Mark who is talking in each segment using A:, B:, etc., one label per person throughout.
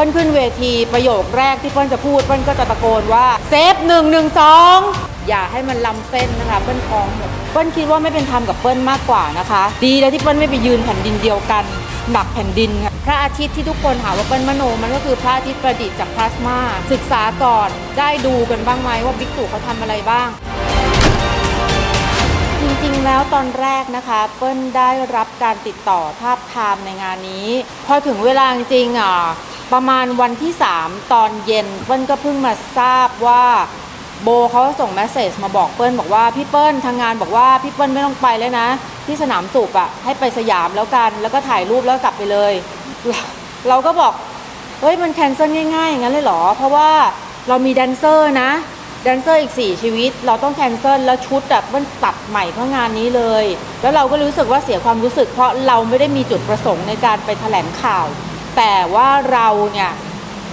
A: ปิ้ลขึ้นเวทีประโยคแรกที่เปิ้ลจะพูดเปิ้ลก็จะตะโกนว่าเซฟหนึ่งหนึ่งสองอย่าให้มันล้ำเส้นนะคะเปิ้ลฟ้องหมดเปิ้ลคิดว่าไม่เป็นธรรมกับเปิ้ลมากกว่านะคะ ดีแล้วที่เปิ้ลไม่ไปยืนแผ่นดินเดียวกันหนักแผ่นดินค่ะพระอาทิตย์ที่ทุกคนหาว่าเปิ้ลมโนมันก็คือพระอาทิตย์ประดิษฐ์จากพลาสมาศึกษาก่อนได้ดูกันบ้างไหมว่าบิ๊กตู่เขาทำอะไรบ้างจริงๆ แล้วตอนแรกนะคะเปิ้ลได้รับการติดต่อทาบทามในงานนี้ พอถึงเวลาจริงๆอะ ประมาณวันที่ 3 ตอนเย็นเปิ้ลก็เพิ่งมาทราบว่าโบเขาส่งเมสเซจมาบอกเปิ้ลบอกว่าพี่เปิ้ลทางงานบอกว่าพี่เปิ้ลไม่ต้องไปแล้วนะ ที่สนามสูบอะให้ไปสยามแล้วกัน แล้วก็ถ่ายรูปแล้วกลับไปเลยเราเราก็บอกเฮ้ยมันแคนเซิลง่ายๆอย่างนั้นเลยเหรอ เพราะว่าเรามีแดนเซอร์นะแดนเซอร์อีก 4 ชีวิต เราต้องแคนเซิลแล้วชุดแบบมันตัดใหม่เพื่องานนี้เลย แล้วเราก็รู้สึกว่าเสียความรู้สึก เพราะเราไม่ได้มีจุดประสงค์ในการไปแถลงข่าว แต่ว่าเราเนี่ย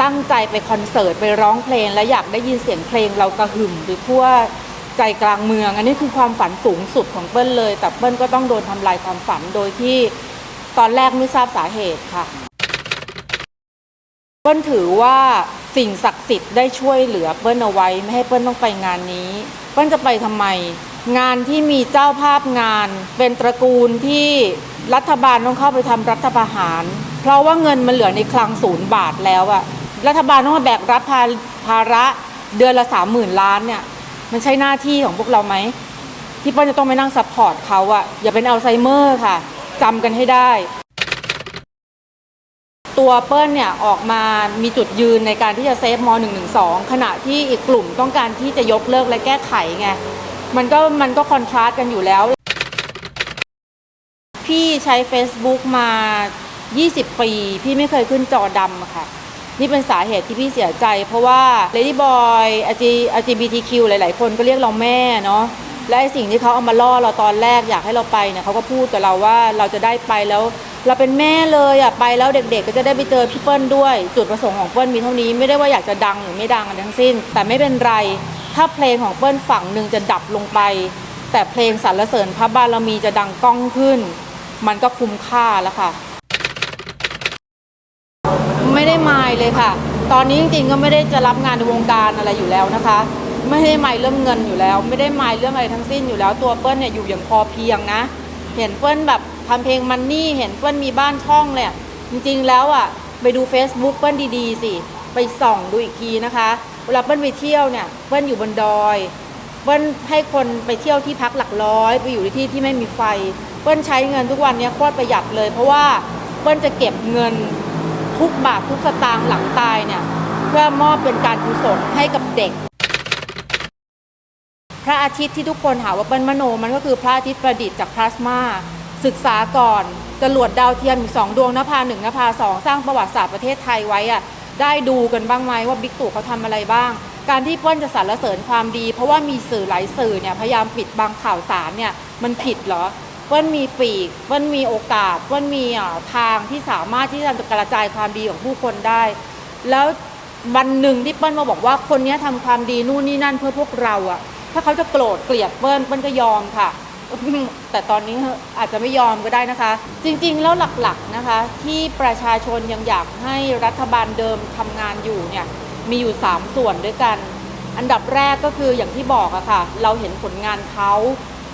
A: ตั้งใจไปคอนเสิร์ตไปร้องเพลง และอยากได้ยินเสียงเพลงเรากระหึ่มไปทั่วใจกลางเมือง อันนี้คือความฝันสูงสุดของเปิ้ลเลย แต่เปิ้ลก็ต้องโดนทำลายความฝันโดยที่ตอนแรกไม่ทราบสาเหตุค่ะเปิ้ลถือว่าสิ่งศักดิ์สิทธิ์ได้ช่วยเหลือเปิ้ลเอาไว้ไม่ให้เปิ้ลต้องไปงานนี้ เปิ้ลจะไปทำไม งานที่มีเจ้าภาพงาน เป็นตระกูลที่รัฐบาลต้องเข้าไปทำรัฐประหาร เพราะว่าเงินมันเหลือในคลังศูนย์บาทแล้วอะรัฐบาลต้องมาแบกรับภาภาระเดือนละสามหมื่นล้านเนี่ย มันใช่หน้าที่ของพวกเราไหม ที่เปิ้ลจะต้องไปนั่งซัพพอร์ตเขาอะอย่าเป็นอัลไซเมอร์ค่ะจำกันให้ได้ ตัวเปิ้ลเนี่ยออกมามีจุดยืนในการที่จะเซฟม .112 ขณะที่อีกกลุ่มต้องการที่จะยกเลิกและแก้ไขไงมันก็มันก็คอนทราสต์กันอยู่แล้ว พี่ใช้ Facebook มา 20 ปี พี่ไม่เคยขึ้นจอดำอะค่ะ นี่เป็นสาเหตุที่พี่เสียใจ เพราะว่า Lady Boy LGBTQ หลาย ๆ คนก็เรียกเราแม่เนาะและไอสิ่งที่เขาเอามาล่อเราตอนแรกอยากให้เราไปเนี่ยเขาก็พูดกับเราว่าเราจะได้ไปแล้ว เราเป็นแม่เลยอะไปแล้วเด็ก ๆ ก็จะได้ไปเจอพี่เปิ้ลด้วย จุดประสงค์ของเปิ้ลมีเท่านี้ไม่ได้ว่าอยากจะดังหรือไม่ดังอะไรทั้งสิ้น แต่ไม่เป็นไร ถ้าเพลงของเปิ้ลฝั่งหนึ่งจะดับลงไป แต่เพลงสรรเสริญพระบารมีจะดังก้องขึ้น มันก็คุ้มค่าแล้วค่ะ ไม่ได้มายเลยค่ะ ตอนนี้จริงๆก็ไม่ได้จะรับงานในวงการอะไรอยู่แล้วนะคะ ไม่ได้มายเรื่องเงินอยู่แล้ว ไม่ได้มายเรื่องอะไรทั้งสิ้นอยู่แล้ว ตัวเปิ้ลเนี่ยอยู่อย่างพอเพียงนะ เห็นเปิ้ลแบบทำเพลงมันนี่เห็นเปิ้ลมีบ้านช่องเลยอะจริงๆแล้วอะไปดู Facebook เปิ้ลดีๆสิไปส่องดูอีกทีนะคะเวลาเปิ้ลไปเที่ยวเนี่ยเปิ้ลอยู่บนดอยเปิ้ลให้คนไปเที่ยวที่พักหลักร้อย ไปอยู่ในที่ที่ไม่มีไฟ เปิ้ลใช้เงินทุกวันเนี้ยโคตรประหยัดเลย เพราะว่าเปิ้ลจะเก็บเงิน ทุกบาททุกสตางค์หลังตายเนี่ยเพื่อมอบเป็นการกุศลให้กับเด็ก พระอาทิตย์ที่ทุกคนหาว่าเป็นมโนมันก็คือพระอาทิตย์ประดิษฐ์จากพลาสมาศึกษาก่อนจรวดดาวเทียมอีกสองดวงนภาหนึ่งนภาสองสร้างประวัติศาสตร์ประเทศไทยไว้อะได้ดูกันบ้างไหมว่าบิ๊กตู่เขาทำอะไรบ้าง การที่เปิ้ลจะสรรเสริญความดี เพราะว่ามีสื่อหลายสื่อเนี่ยพยายามปิดบังข่าวสารเนี่ยมันผิดเหรอ เปิ้ลมีปีกเปิ้ลมีโอกาสเปิ้ลมีทางที่สามารถที่จะกระจายความดีของผู้คนได้ แล้ววันหนึ่งที่เปิ้ลมาบอกว่าคนนี้ยทำความดีนู่นนี่นั่นเพื่อพวกเราอะถ้าเขาจะโกรธเกลียดเปิ้ลเปิ้ลก็ยอมค่ะ แต่ตอนนี้อาจจะไม่ยอมก็ได้นะคะ จริงๆ แล้วหลักๆนะคะ ที่ประชาชนยังอยากให้รัฐบาลเดิมทำงานอยู่เนี่ยมีอยู่ 3 ส่วนด้วยกัน อันดับแรกก็คืออย่างที่บอกอะค่ะ เราเห็นผลงานเขา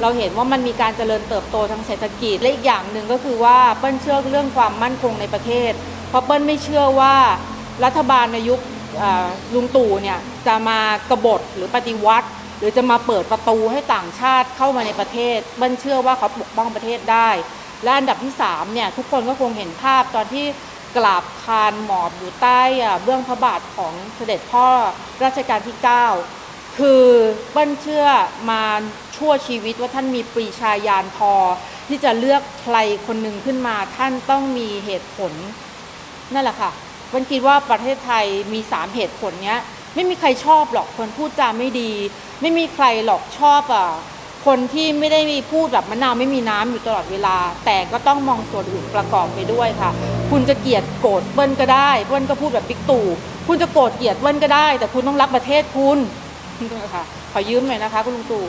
A: เราเห็นว่ามันมีการเจริญเติบโตทางเศรษฐกิจและอีกอย่างหนึ่งก็คือว่าเปิ้ลเชื่อเรื่องความมั่นคงในประเทศ เพราะเปิ้ลไม่เชื่อว่ารัฐบาลในยุคลุงตู่เนี่ยจะมากบฏหรือปฏิวัติ หรือจะมาเปิดประตูให้ต่างชาติเข้ามาในประเทศ เปิ้ลเชื่อว่าเขาปกป้องประเทศได้ และอันดับที่3เนี่ยทุกคนก็คงเห็นภาพตอนที่กราบคานหมอบอยู่ใต้เบื้องพระบาทของเสด็จพ่อรัชกาลที่ 9 คือเปิ้ลเชื่อมาชั่วชีวิตว่าท่านมีปรีชาญาณพอ ที่จะเลือกใครคนหนึ่งขึ้นมา ท่านต้องมีเหตุผล นั่นแหละค่ะเปิ้ลคิดว่าประเทศไทยมีสามเหตุผลเนี้ย ไม่มีใครชอบหรอกคนพูดจาไม่ดี ไม่มีใครหรอกชอบอะคนที่ไม่ได้มีพูดแบบมะนาวไม่มีน้ำอยู่ตลอดเวลา แต่ก็ต้องมองส่วนอื่นประกอบไปด้วยค่ะ คุณจะเกลียดโกรธเปิ้ลก็ได้เปิ้ลก็พูดแบบบิ๊กตู่คุณจะโกรธเกลียดเปิ้ลก็ได้ แต่คุณต้องรักประเทศคุณ ค่ะ ขอยืมหน่อยนะคะ คุณลุงตู่